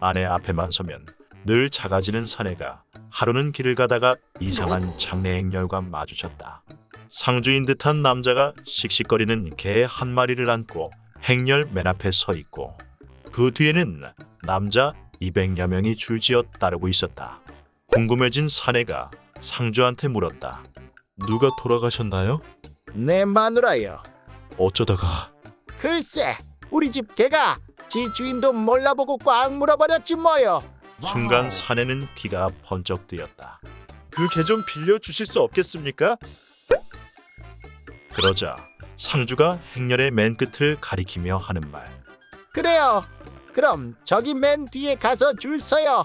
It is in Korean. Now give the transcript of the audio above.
아내 앞에만 서면 늘 작아지는 사내가 하루는 길을 가다가 이상한 장래 행렬과 마주쳤다. 상주인 듯한 남자가 씩씩거리는 개 한 마리를 안고 행렬 맨 앞에 서 있고 그 뒤에는 남자 200여 명이 줄지어 따르고 있었다. 궁금해진 사내가 상주한테 물었다. 누가 돌아가셨나요? 내 마누라요. 어쩌다가 글쎄, 우리 집 개가 지 주인도 몰라보고 꽉 물어버렸지 뭐요. 순간 사내는 귀가 번쩍 뜨였다. 그 개 좀 빌려 주실 수 없겠습니까? 그러자 상주가 행렬의 맨 끝을 가리키며 하는 말. 그래요. 그럼 저기 맨 뒤에 가서 줄 서요.